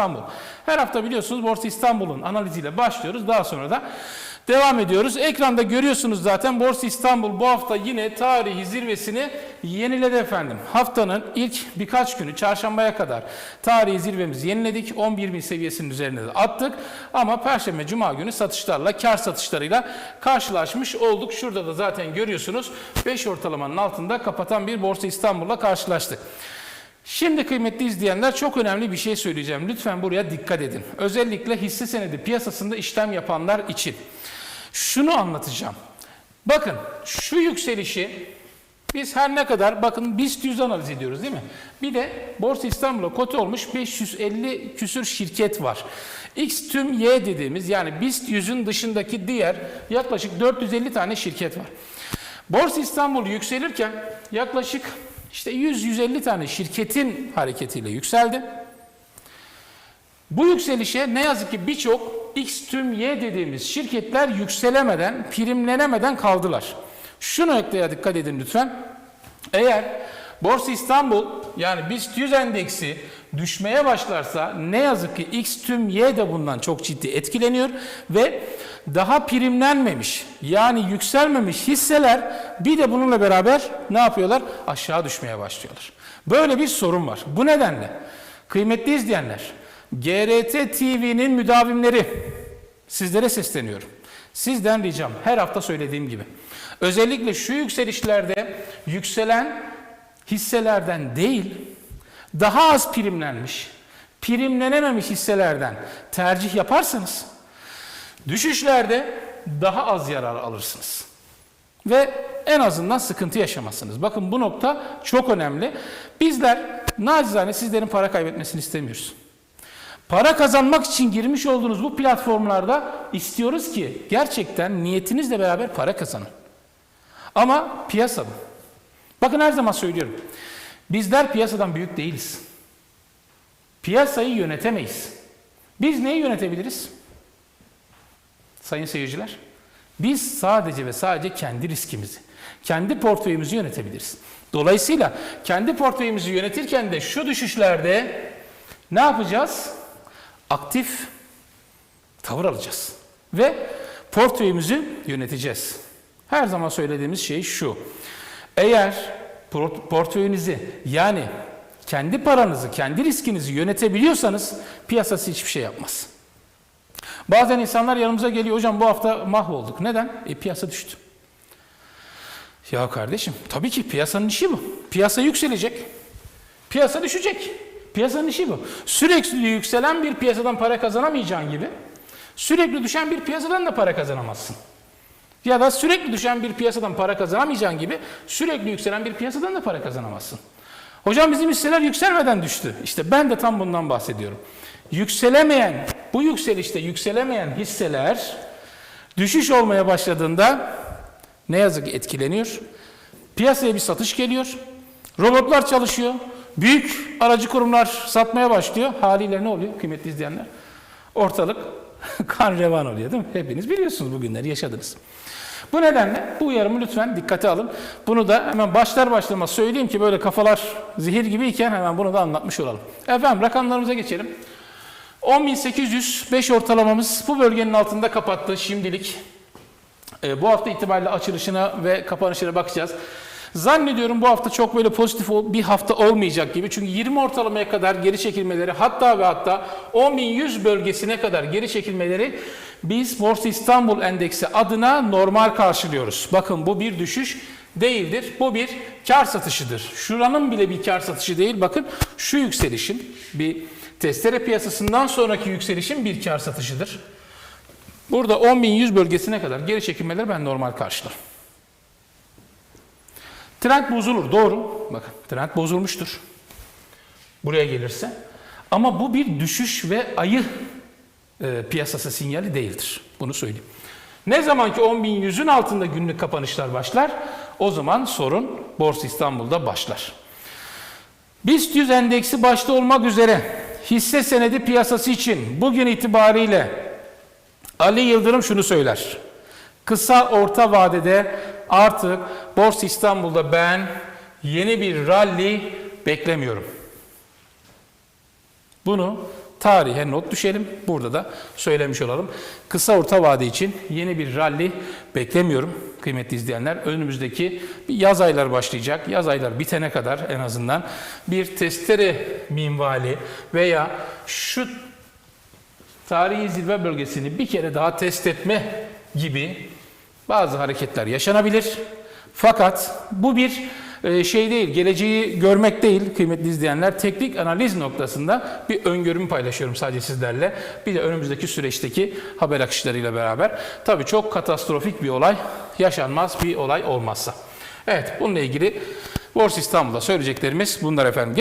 İstanbul. Her hafta biliyorsunuz Borsa İstanbul'un analiziyle başlıyoruz. Daha sonra da devam ediyoruz. Ekranda görüyorsunuz zaten Borsa İstanbul bu hafta yine tarihi zirvesini yeniledi efendim. Haftanın ilk birkaç günü çarşambaya kadar tarihi zirvemizi yeniledik. 11.000 seviyesinin üzerine de attık. Ama Perşembe Cuma günü satışlarla, kar satışlarıyla karşılaşmış olduk. Şurada da zaten görüyorsunuz 5 ortalamanın altında kapatan bir Borsa İstanbul'la karşılaştık. Şimdi kıymetli izleyenler çok önemli bir şey söyleyeceğim. Lütfen buraya dikkat edin. Özellikle hisse senedi piyasasında işlem yapanlar için. Şunu anlatacağım. Bakın şu yükselişi biz her ne kadar bakın BIST 100 analiz ediyoruz değil mi? Bir de Borsa İstanbul'a kote olmuş 550 küsür şirket var. X tüm Y dediğimiz yani BIST 100'ün dışındaki diğer yaklaşık 450 tane şirket var. Borsa İstanbul yükselirken yaklaşık işte 100-150 tane şirketin hareketiyle yükseldi. Bu yükselişe ne yazık ki birçok X tüm Y dediğimiz şirketler yükselemeden, primlenemeden kaldılar. Şu noktaya dikkat edin lütfen. Eğer Borsa İstanbul yani BIST 100 endeksi düşmeye başlarsa ne yazık ki X tüm Y de bundan çok ciddi etkileniyor ve daha primlenmemiş yani yükselmemiş hisseler bir de bununla beraber ne yapıyorlar? Aşağı düşmeye başlıyorlar. Böyle bir sorun var. Bu nedenle kıymetli izleyenler GRT TV'nin müdavimleri sizlere sesleniyorum. Sizden ricam her hafta söylediğim gibi. Özellikle şu yükselişlerde yükselen hisselerden değil, daha az primlenmiş, primlenememiş hisselerden tercih yaparsanız düşüşlerde daha az yarar alırsınız. Ve en azından sıkıntı yaşamazsınız. Bakın bu nokta çok önemli. Bizler nacizane sizlerin para kaybetmesini istemiyoruz. Para kazanmak için girmiş olduğunuz bu platformlarda istiyoruz ki gerçekten niyetinizle beraber para kazanın. Ama piyasa bu. Bakın her zaman söylüyorum. Bizler piyasadan büyük değiliz. Piyasayı yönetemeyiz. Biz neyi yönetebiliriz? Sayın seyirciler. Biz sadece ve sadece kendi riskimizi, kendi portföyümüzü yönetebiliriz. Dolayısıyla kendi portföyümüzü yönetirken de şu düşüşlerde ne yapacağız? Aktif tavır alacağız. Ve portföyümüzü yöneteceğiz. Her zaman söylediğimiz şey şu. Eğer portföyünüzü yani kendi paranızı, kendi riskinizi yönetebiliyorsanız piyasası hiçbir şey yapmaz. Bazen insanlar yanımıza geliyor, hocam bu hafta mahvolduk. Neden? E piyasa düştü. Ya kardeşim, tabii ki piyasanın işi bu. Piyasa yükselecek, piyasa düşecek. Piyasanın işi bu. Sürekli yükselen bir piyasadan para kazanamayacağın gibi, sürekli düşen bir piyasadan da para kazanamazsın. Ya da sürekli düşen bir piyasadan para kazanamayacağın gibi, sürekli yükselen bir piyasadan da para kazanamazsın. Hocam bizim hisseler yükselmeden düştü. İşte ben de tam bundan bahsediyorum. Yükselemeyen, bu yükselişte yükselemeyen hisseler düşüş olmaya başladığında ne yazık ki etkileniyor. Piyasaya bir satış geliyor. Robotlar çalışıyor. Büyük aracı kurumlar satmaya başlıyor. Haliyle ne oluyor kıymetli izleyenler? Ortalık kan revan oluyor değil mi? Hepiniz biliyorsunuz bu günleri yaşadınız. Bu nedenle bu uyarımı lütfen dikkate alın. Bunu da hemen başlar başlamaz söyleyeyim ki böyle kafalar zehir gibiyken hemen bunu da anlatmış olalım. Efendim rakamlarımıza geçelim. 10.805 ortalamamız bu bölgenin altında kapattı şimdilik. E, bu hafta itibariyle açılışına ve kapanışına bakacağız. Zannediyorum bu hafta çok böyle pozitif bir hafta olmayacak gibi. Çünkü 20 ortalamaya kadar geri çekilmeleri hatta ve hatta 10.100 bölgesine kadar geri çekilmeleri biz Borsa İstanbul Endeksi adına normal karşılıyoruz. Bakın bu bir düşüş değildir. Bu bir kar satışıdır. Şuranın bile bir kar satışı değil. Bakın şu yükselişin bir testere piyasasından sonraki yükselişin bir kar satışıdır. Burada 10.100 bölgesine kadar geri çekilmeleri ben normal karşılarım. Trend bozulur doğru. Bakın trend bozulmuştur. Buraya gelirse. Ama bu bir düşüş ve ayı e, piyasası sinyali değildir. Bunu söyleyeyim. Ne zaman ki 10.100'ün altında günlük kapanışlar başlar, o zaman sorun Borsa İstanbul'da başlar. BIST 100 endeksi başta olmak üzere hisse senedi piyasası için bugün itibariyle Ali Yıldırım şunu söyler. Kısa orta vadede artık Borsa İstanbul'da ben yeni bir rally beklemiyorum. Bunu tarihe not düşelim. Burada da söylemiş olalım. Kısa orta vade için yeni bir rally beklemiyorum kıymetli izleyenler. Önümüzdeki yaz aylar başlayacak. Yaz aylar bitene kadar en azından bir testere minvali veya şu tarihi zirve bölgesini bir kere daha test etme gibi bazı hareketler yaşanabilir. Fakat bu bir e, şey değil, geleceği görmek değil kıymetli izleyenler. Teknik analiz noktasında bir öngörümü paylaşıyorum sadece sizlerle. Bir de önümüzdeki süreçteki haber akışlarıyla beraber. Tabii çok katastrofik bir olay yaşanmaz bir olay olmazsa. Evet bununla ilgili Borsa İstanbul'da söyleyeceklerimiz bunlar efendim.